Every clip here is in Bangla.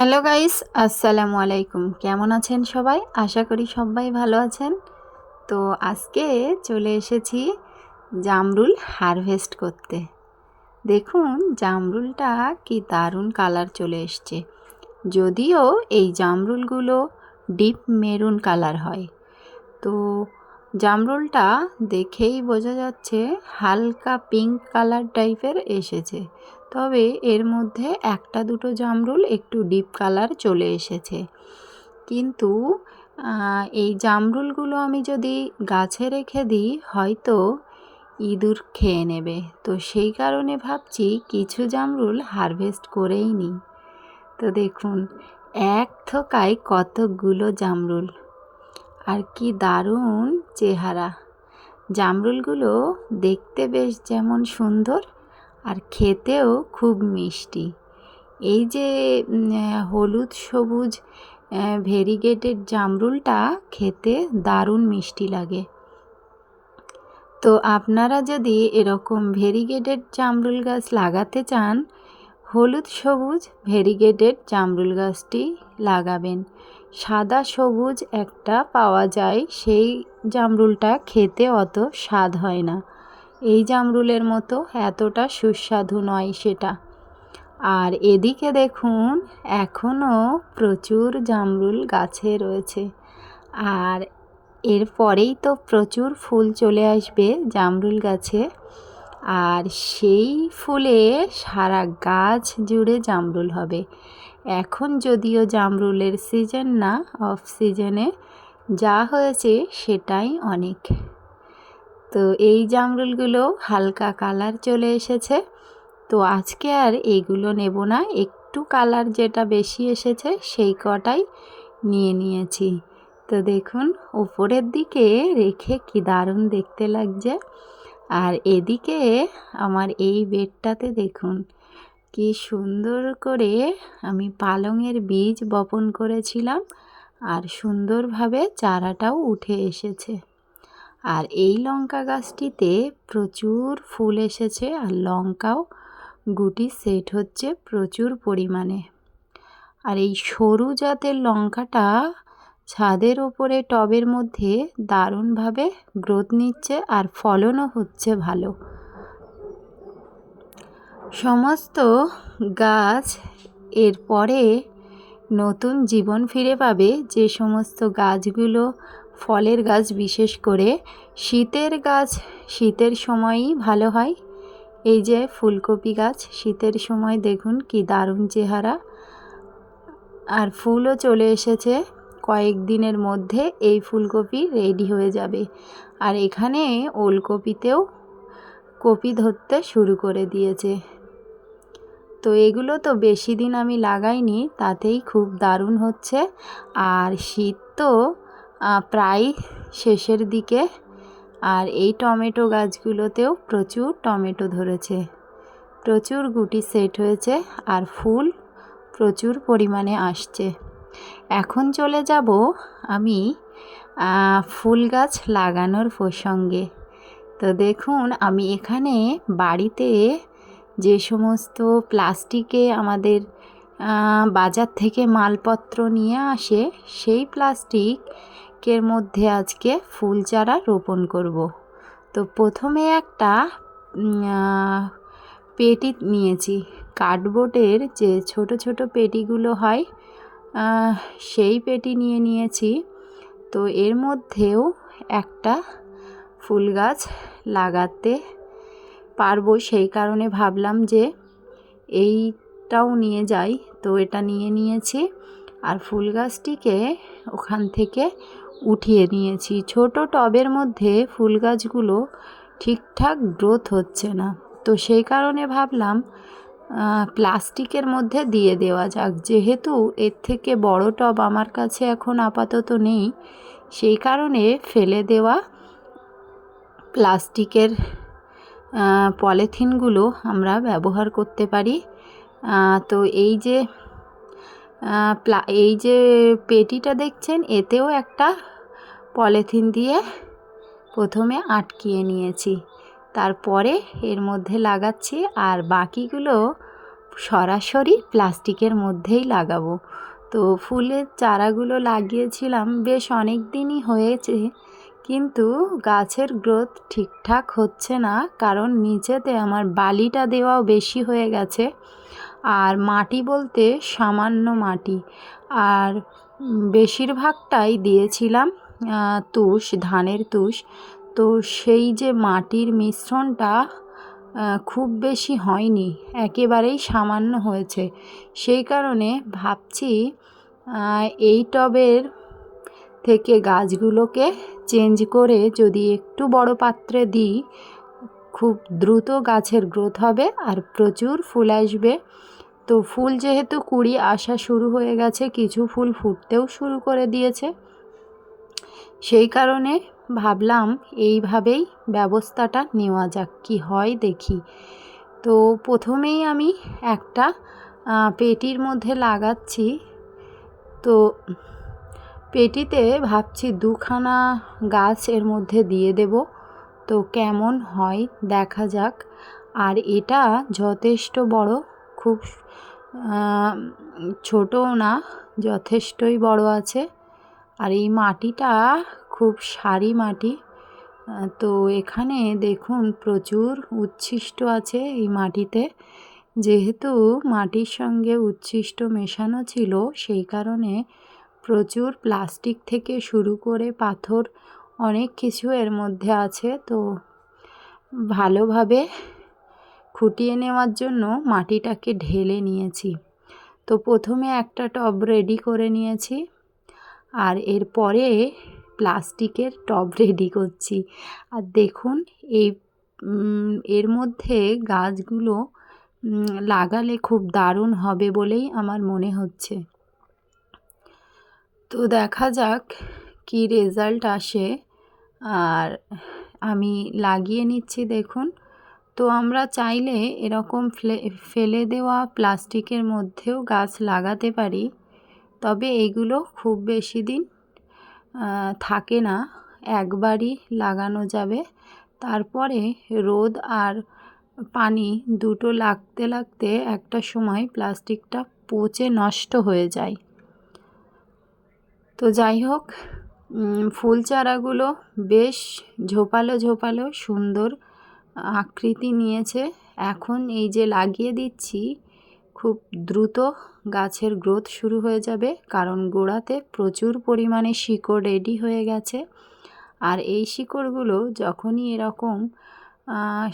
হ্যালো গাইস, আসসালামু আলাইকুম। কেমন আছেন সবাই? আশা করি সবাই ভালো আছেন। তো আজকে চলে এসেছি জামরুল হারভেস্ট করতে। দেখুন, জামরুলটা কি দারুণ কালার চলে এসছে। যদিও এই জামরুলগুলো ডিপ মেরুন কালার হয়। তো জামরুলটা দেখেই বোঝা যাচ্ছে হালকা পিঙ্ক কালার টাইপের এসেছে। তবে এর মধ্যে একটা দুটো জামরুল একটু ডিপ কালার চলে এসেছে। কিন্তু এই জামরুলগুলো আমি যদি গাছে রেখে দিই, হয়তো ইঁদুর খেয়ে নেবে। তো সেই কারণে ভাবছি কিছু জামরুল হারভেস্ট করেই নিই। তো দেখুন, এক থোকায় কতগুলো জামরুল। আর কি দারুণ চেহারা। জামরুলগুলো দেখতে বেশ যেমন সুন্দর আর খেতেও খুব মিষ্টি। এই যে হলুদ, সবুজ ভেরিগেটেড জামরুলটা খেতে দারুণ মিষ্টি লাগে। তো আপনারা যদি এরকম ভেরিগেটেড জামরুল গাছ লাগাতে চান, হলুদ, সবুজ ভেরিগেটেড জামরুল গাছটি লাগাবেন। সাদা, সবুজ একটা পাওয়া যায়, সেই জামরুলটা খেতে অত স্বাদ হয় না। এই জামরুলের মতো এতটা সুস্বাদু নয় সেটা। আর এদিকে দেখুন এখনও প্রচুর জামরুল গাছে রয়েছে। আর এরপরেই তো প্রচুর ফুল চলে আসবে জামরুল গাছে। আর সেই ফুলে সারা গাছ জুড়ে জামরুল হবে। এখন যদিও জামরুলের সিজন না, অফ সিজনে যা হয়েছে সেটাই অনেক। তো এই জামরুলগুলো হালকা কালার চলে এসেছে। তো আজকে আর এইগুলো নেব না, একটু কালার যেটা বেশি এসেছে সেই কটাই নিয়ে নিয়েছি। তো দেখুন উপরের দিকে রেখে কি দারুণ দেখতে লাগছে। আর এদিকে আমার এই বেডটাতে দেখুন, কি সুন্দর করে আমি পালংয়ের বীজ বপন করেছিলাম আর সুন্দরভাবে চারাটাও উঠে এসেছে। আর এই লঙ্কা গাছটিতে প্রচুর ফুল এসেছে আর লঙ্কাও গুটি সেট হচ্ছে প্রচুর পরিমাণে। আর এই সরু জাতের লঙ্কাটা ছাদের ওপরে টবের মধ্যে দারুণভাবে গ্রোথ নিচ্ছে আর ফলনও হচ্ছে ভালো। সমস্ত গাছ এরপরে নতুন জীবন ফিরে পাবে। যে সমস্ত গাছগুলো ফলের গাছ বিশেষ করে। শীতের গাছ, শীতের সময়ই ভালো হয়। এই যে ফুলকপি গাছ, শীতের সময় দেখুন কি দারুণ চেহারা। আর ফুলও চলে এসেছে। কয়েক দিনের মধ্যে এই ফুলকপি রেডি হয়ে যাবে। আর এখানে ওলকপিতেও কপি ধরতে শুরু করে দিয়েছে। তো এগুলো তো বেশি দিন আমি লাগাইনি, তাতেই খুব দারুণ হচ্ছে। আর শীত তো প্রায় শেষের দিকে। আর এই টমেটো গাছগুলোতেও প্রচুর টমেটো ধরেছে। প্রচুর গুটি সেট হয়েছে আর ফুল প্রচুর পরিমাণে আসছে। এখন চলে যাব আমি ফুল গাছ লাগানোর প্রসঙ্গে। তো দেখুন, আমি এখানে বাড়িতে যে সমস্ত প্লাস্টিকে আমাদের বাজার থেকে মালপত্র নিয়ে আসে, সেই প্লাস্টিকের মধ্যে আজকে ফুল চারা রোপণ করব। তো প্রথমে একটা পেটি নিয়েছি। কার্ডবোর্ডের যে ছোট ছোট পেটিগুলো হয় সেই পেটি নিয়ে নিয়েছি। তো এর মধ্যেও একটা ফুল গাছ লাগাতে পারব সেই কারণে ভাবলাম যে এইটাও নিয়ে যাই। তো এটা নিয়ে নিয়েছি। আর ফুল গাছটিকে ওখান থেকে উঠিয়ে নিয়েছি। ছোট টবের মধ্যে ফুল গাছগুলো ঠিকঠাক গ্রোথ হচ্ছে না। তো সেই কারণে ভাবলাম প্লাস্টিকের মধ্যে দিয়ে দেওয়া যাক। যেহেতু এর থেকে বড় টব আমার কাছে এখন আপাতত নেই, সেই কারণে ফেলে দেওয়া প্লাস্টিকের পলিথিনগুলো আমরা ব্যবহার করতে পারি। তো এই যে এই যে পেটিটা দেখছেন, এতেও একটা পলিথিন দিয়ে প্রথমে আটকিয়ে নিয়েছি। তারপরে এর মধ্যে লাগাচ্ছি আর বাকিগুলো সরাসরি প্লাস্টিকের মধ্যেই লাগাবো। তো ফুলের চারাগুলো লাগিয়েছিলাম, বেশ অনেক দিনই হয়েছে, কিন্তু গাছের গ্রোথ ঠিকঠাক হচ্ছে না, কারণ নিচেতে আমার বালিটা দেওয়াও বেশি হয়ে গেছে। আর মাটি বলতে সামান্য মাটি, আর বেশিরভাগটাই দিয়েছিলাম তুষ, ধানের তুষ, তো সেই যে মাটির মিশ্রণটা খুব বেশি হয়নি, একেবারেই সামান্য হয়েছে। সেই কারণে ভাবছি এই টবের থেকে গাছগুলোকে চেঞ্জ করে যদি একটু বড় পাত্রে দিই, খুব দ্রুত গাছের গ্রোথ হবে আর প্রচুর ফুল আসবে। তো ফুল যেহেতু কুড়ি আসা শুরু হয়ে গেছে, কিছু ফুল ফুটতেও শুরু করে দিয়েছে। সেই কারণে ভাবলাম এইভাবেই ব্যবস্থাটা নেওয়া যাক, কি হয় দেখি। তো প্রথমেই আমি একটা পেটির মধ্যে লাগাচ্ছি। তো পেটিতে ভাবছি দুখানা গাছ এর মধ্যে দিয়ে দেব। তো কেমন হয় দেখা যাক। আর এটা যথেষ্ট বড়, খুব ছোটও না, যথেষ্টই বড় আছে। আর এই মাটিটা খুব সারি মাটি। তো এখানে দেখুন প্রচুর উচ্ছিষ্ট আছে এই মাটিতে। যেহেতু মাটির সঙ্গে উচ্ছিষ্ট মেশানো ছিল, সেই কারণে প্রচুর প্লাস্টিক থেকে শুরু করে পাথর অনেক কিছু এর মধ্যে আছে। তো ভালোভাবে খুঁটিয়ে নেওয়ার জন্য মাটিটাকে ঢেলে নিয়েছি। তো প্রথমে একটা টব রেডি করে নিয়েছি। আর এরপরে প্লাস্টিকের টব রেডি করছি। আর দেখুন, এই এর মধ্যে গাছগুলো লাগালে খুব দারুণ হবে বলেই আমার মনে হচ্ছে। তো দেখা যাক কি রেজাল্ট আসে। আর আমি লাগিয়ে নিচ্ছি, দেখুন। তো আমরা চাইলে এরকম ফেলে দেওয়া প্লাস্টিকের মধ্যেও গাছ লাগাতে পারি। তবে এগুলো খুব বেশি দিন থাকে না। একবারই লাগানো যাবে। তারপরে রোদ আর পানি দুটো লাগতে লাগতে একটা সময় প্লাস্টিকটা পচে নষ্ট হয়ে যায়। তো যাই হোক ফুল চারাগুলো বেশ ঝোপালো ঝোপালো সুন্দর আকৃতি নিয়েছে। এখন এই যে লাগিয়ে দিচ্ছি, খুব দ্রুত গাছের গ্রোথ শুরু হয়ে যাবে, কারণ গোড়াতে প্রচুর পরিমাণে শিকড় রেডি হয়ে গেছে। আর এই শিকড়গুলো যখনই এরকম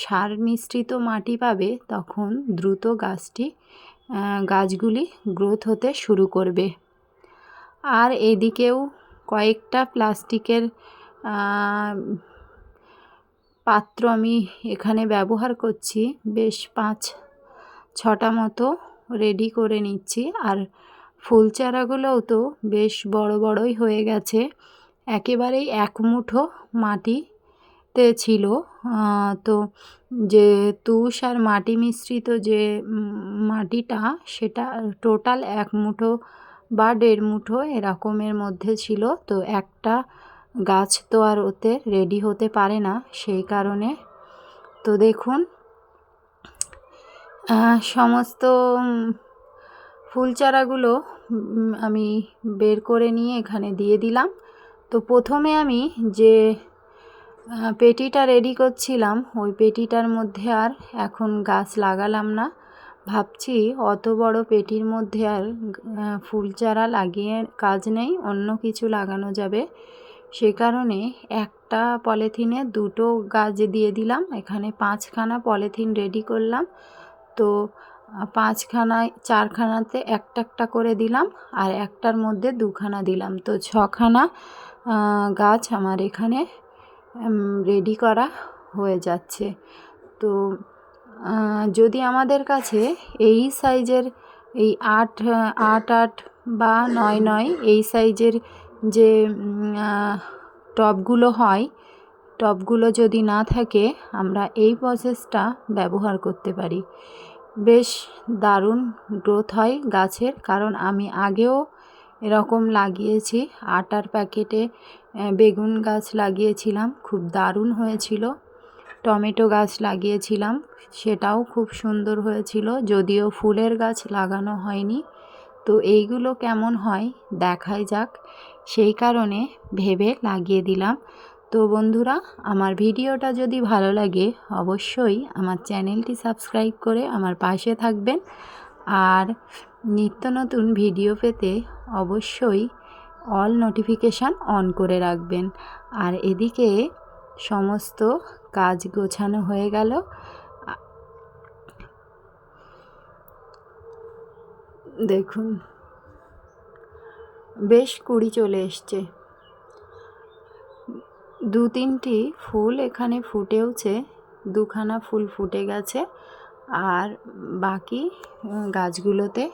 সার মিশ্রিত মাটি পাবে, তখন দ্রুত গাছটি গাছগুলি গ্রোথ হতে শুরু করবে। আর এদিকেও কয়েকটা প্লাস্টিকের পাত্র আমি এখানে ব্যবহার করছি, বেশ পাঁচ, ছটা মতো রেডি করে নিচ্ছি। আর ফুল চারাগুলোও তো বেশ বড় বড়ই হয়ে গেছে। একেবারেই এক মুঠো মাটিতে ছিল। তো যে তুষ আর মাটি মিশ্রিত যে মাটিটা সেটা টোটাল এক মুঠো বা দেড় মুঠো এরকমের মধ্যে ছিল। তো একটা গাছ তো আর ওতে রেডি হতে পারে না সেই কারণে। তো দেখুন সমস্ত ফুল চারাগুলো আমি বের করে নিয়ে এখানে দিয়ে দিলাম। তো প্রথমে আমি যে পেটিটা রেডি করছিলাম, ওই পেটিটার মধ্যে আর এখন গাছ লাগালাম না। ভাবছি অত বড় পেটির মধ্যে আর ফুল চারা লাগিয়ে কাজ নেই, অন্য কিছু লাগানো যাবে। সে কারণে একটা পলিথিনে দুটো গাছ দিয়ে দিলাম, এখানে পাঁচখানা পলিথিন রেডি করলাম। তো পাঁচখানায় চারখানাতে একটা একটা করে দিলাম আর একটার মধ্যে দুখানা দিলাম। তো ছখানা গাছ আমার এখানে রেডি করা হয়ে যাচ্ছে। তো যদি আমাদের কাছে এই সাইজের এই আট আট আট বা নয় নয় এই সাইজের যে টবগুলো হয় টবগুলো যদি না থাকে, আমরা এই প্রসেসটা ব্যবহার করতে পারি। বেশ দারুণ গ্রোথ হয় গাছের, কারণ আমি আগেও এরকম লাগিয়েছি, আটার প্যাকেটে বেগুন গাছ লাগিয়েছিলাম, খুব দারুণ হয়েছিল। টমেটো গাছ লাগিয়েছিলাম, সেটাও খুব সুন্দর হয়েছিল, যদিও ফুলের গাছ লাগানো হয়নি। তো এইগুলো কেমন হয়, দেখাই যাক। সেই কারণে ভেবে লাগিয়ে দিলাম। তো বন্ধুরা, আমার ভিডিওটা যদি ভালো লাগে, অবশ্যই আমার চ্যানেলটি সাবস্ক্রাইব করে আমার পাশে থাকবেন। আর নিত্য নতুন ভিডিও পেতে অবশ্যই অল নোটিফিকেশান অন করে রাখবেন। আর এদিকে সমস্ত কাজ গোছানো হয়ে গেল। দেখুন, বেশ কুড়ি চলে এসছে। দু তিনটি ফুল এখানে ফুটেওছে দুখানা ফুল ফুটে গেছে আর বাকি গাছগুলোতে